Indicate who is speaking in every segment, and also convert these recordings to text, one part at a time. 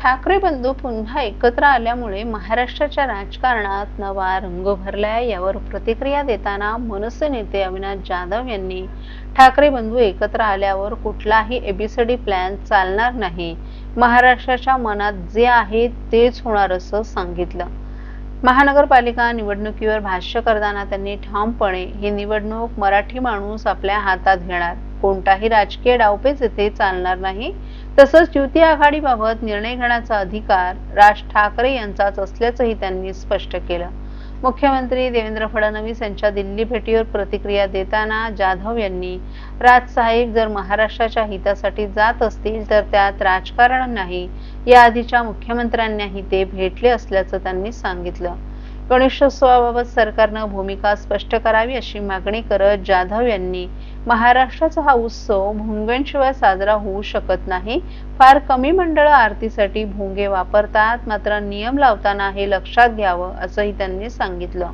Speaker 1: ठाकरे बंधू पुन्हा एकत्र आल्यामुळे महाराष्ट्राच्या राजकारणात नवा रंग भरलाय. यावर प्रतिक्रिया देताना मनसे नेते अविनाश जाधव यांनी ठाकरे बंधू एकत्र आल्यावर कुठलाही एबीसीडी प्लॅन चालणार नाही. महाराष्ट्राच्या मनात जे आहे तेच होणार असं सांगितलं. महानगरपालिका निवडणुकीवर भाष्य करताना त्यांनी ठामपणे ही निवडणूक मराठी माणूस आपल्या हातात घेणार. कोणताही राजकीय डावपेच येथे चालणार नाही. तसंच युती आघाडीबाबत निर्णय घेण्याचा अधिकार राज ठाकरे यांचाच असल्याचंही त्यांनी स्पष्ट केलं. मुख्यमंत्री देवेंद्र फडणवीस यांच्या दिल्ली भेटीवर प्रतिक्रिया देताना जाधव यांनी राज साहेब जर महाराष्ट्राच्या हितासाठी जात असतील तर त्यात राजकारण नाही याआधीच्या मुख्यमंत्र्यांनाही ते भेटले असल्याचं त्यांनी सांगितलं. गणेशोत्सवाबाबत सरकारनं भूमिका स्पष्ट करावी अशी मागणी करत जाधव यांनी महाराष्ट्राचा हा उत्सव भोंग्यांशिवाय साजरा होऊ शकत नाही. फार कमी मंडळ आरतीसाठी भोंगे वापरतात मात्र नियम लावताना हे लक्षात घ्यावं असंही त्यांनी सांगितलं.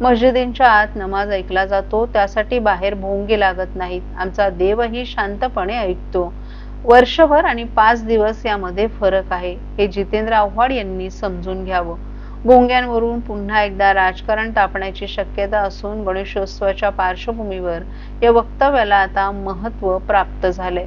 Speaker 1: मस्जिदींच्या आत नमाज ऐकला जातो त्यासाठी बाहेर भोंगे लागत नाहीत. आमचा देवही शांतपणे ऐकतो. वर्षभर आणि पाच दिवस यामध्ये फरक आहे हे जितेंद्र आव्हाड यांनी समजून घ्यावं. भोंग्यांवरून पुन्हा एकदा राजकारण तापण्याची शक्यता असून गणेशोत्सवाच्या पार्श्वभूमीवर या वक्तव्याला आता महत्त्व प्राप्त झाले